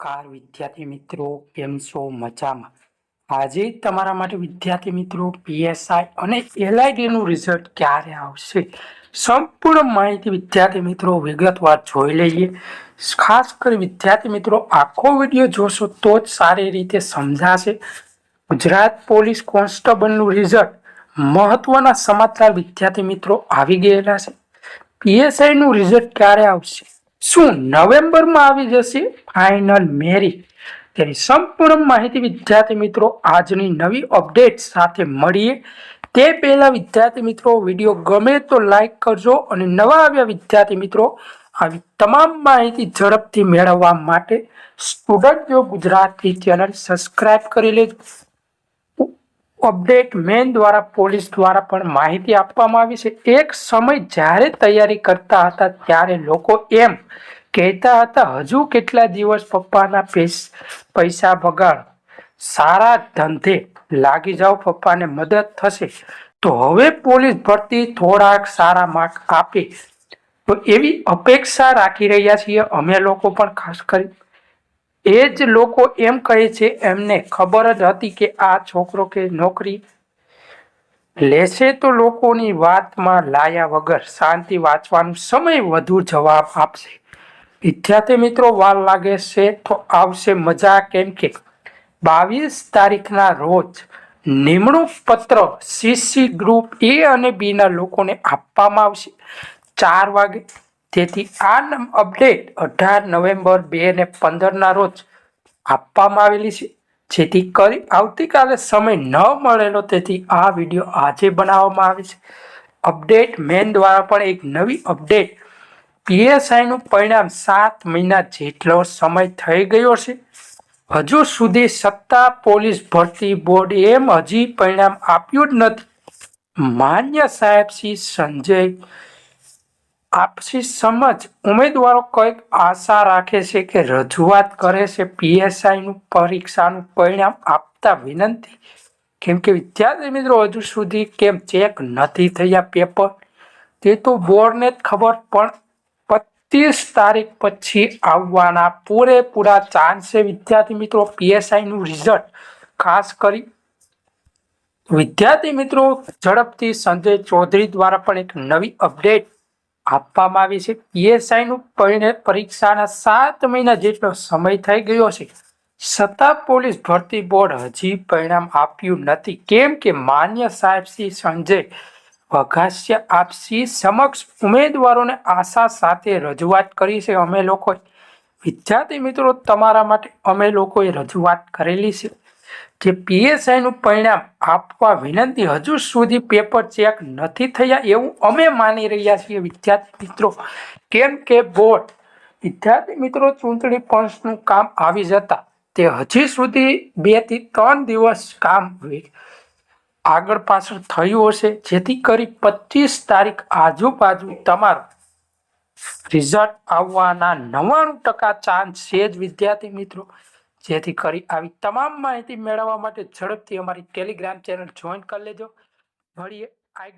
નમસ્કાર, વિદ્યાર્થી મિત્રો, કેમ છો? મજામાં. આજે તમારા માટે વિદ્યાર્થી મિત્રો, પીએસઆઈ અને એલઆઈડીનું રિઝલ્ટ ક્યારે આવશે? સંપૂર્ણ માહિતી વિદ્યાર્થી મિત્રો વિગતવાર જોઈ લઈએ. ખાસ કરી વિદ્યાર્થી મિત્રો, આખો વીડિયો જોશો તો જ સારી રીતે સમજાશે. ગુજરાત પોલીસ કોન્સ્ટેબલનું રિઝલ્ટ મહત્વના સમાચાર વિદ્યાર્થી મિત્રો આવી ગયેલા છે. પીએસઆઈનું રિઝલ્ટ ક્યારે આવશે? શું નવેમ્બરમાં આવી જશે ફાઇનલ મેરી? તેની સંપૂર્ણ માહિતી વિદ્યાર્થી મિત્રો આજની નવી અપડેટ સાથે મળીએ. તે પહેલાં વિદ્યાર્થી મિત્રો વીડિયો ગમે તો લાઈક કરજો અને નવા આવ્યા વિદ્યાર્થી મિત્રો આવી તમામ માહિતી ઝડપથી મેળવવા માટે સ્ટુડન્ટ જો ગુજરાતી ચેનલ સબસ્ક્રાઈબ કરી લેજો. અપડેટ મેન દ્વારા પોલીસ દ્વારા પણ માહિતી આપવામાં આવી છે. એક સમય જ્યારે તૈયારી કરતા હતા ત્યારે લોકો એમ કહેતા હતા, હજુ કેટલા દિવસ પપ્પાના પૈસ- બગાડ સારા ધંધે લાગી જાઓ પપ્પાને, મદદ થશે. તો હવે પોલીસ ભરતી થોડાક સારા માર્ક આપે. તો એવી અપેક્ષા રાખી રહ્યા છીએ અમે લોકો પણ ખાસ કરી એ જ લોકો એમ કહે છે, એમને ખબર જ હતી કે આ છોકરો કે નોકરી લેશે તો લોકોની વાતમાં લાયા વગર શાંતિ વાંચવાનો સમય વધુ જવાબ આપશે. વિદ્યાર્થી મિત્રો, વાર લાગે છે તો આવશે મજા. કેમ કે બાવીસ તારીખના રોજ નિમણૂક પત્ર સીસી ગ્રુપ એ અને બીના લોકોને આપવામાં આવશે. ચાર વાગે તેથી આ અપડેટ અઢાર નવેમ્બર બે ને પંદરના રોજ આપવામાં આવેલી છે. જેથી કરી આવતીકાલે સમય ન મળેલો તેથી આ વીડિયો આજે બનાવવામાં આવે છે. અપડેટ મેન દ્વારા પણ એક નવી અપડેટ પીએસઆઈનું પરિણામ સાત મહિના જેટલો સમય થઈ ગયો છે. હજુ સુધી સત્તા પોલીસ ભરતી બોર્ડ એમ હજી પરિણામ આપ્યું જ નથી. માન્ય સાહેબ શ્રી સંજય આપસી સમજ ઉમેદવારો કંઈક આશા રાખે છે કે રજૂઆત કરે છે પીએસઆઈનું પરીક્ષાનું પરિણામ આપતા વિનંતી. કેમ કે વિદ્યાર્થી મિત્રો, હજુ સુધી કેમ ચેક નથી થયા પેપર તે તો બોર્ડને જ ખબર, પણ પચીસ તારીખ પછી આવવાના પૂરેપૂરા ચાન્સ વિદ્યાર્થી મિત્રો પીએસઆઈનું રિઝલ્ટ ખાસ કરી વિદ્યાર્થી મિત્રો, ઝડપથી સંજય ચૌધરી દ્વારા પણ એક નવી અપડેટ આપવામાં આવી છે. પીએસઆઈનું પરિણે પરીક્ષાના સાત મહિના જેટલો સમય થઈ ગયો છે. છતાં પોલીસ ભરતી બોર્ડ હજી પરિણામ આપ્યું નથી. કેમ કે માન્ય સાહેબ શ્રી સંજય વઘાસ્ય આપસી સમક્ષ ઉમેદવારોને આશા સાથે રજૂઆત કરી છે. અમે લોકોએ વિદ્યાર્થી મિત્રો, તમારા માટે અમે લોકોએ રજૂઆત કરેલી છે. જે પીએસઆઈનું પરિણામ આપવા વિનંતી હજુ સુધી પેપર ચેક નથી થયા એવું અમે માની રહ્યા છીએ. વિદ્યાર્થી મિત્રો, કેમ કે બોર્ડ વિદ્યાર્થી મિત્રો, ચૂંટણી પંચનું કામ આવી જતા તે હજી સુધી બેથી ત્રણ દિવસ કામ આગળ પાછળ થયું હશે. જેથી કરી પચીસ તારીખ આજુબાજુ તમારું રિઝલ્ટ આવવાના નવ્વાણું ટકા ચાન્સ છે જ. વિદ્યાર્થી મિત્રો જેથી કરી આવી તમામ માહિતી મેળવવા માટે ઝડપથી અમારી ટેલિગ્રામ ચેનલ જોઈન કરી લેજો. મળીએ આગલા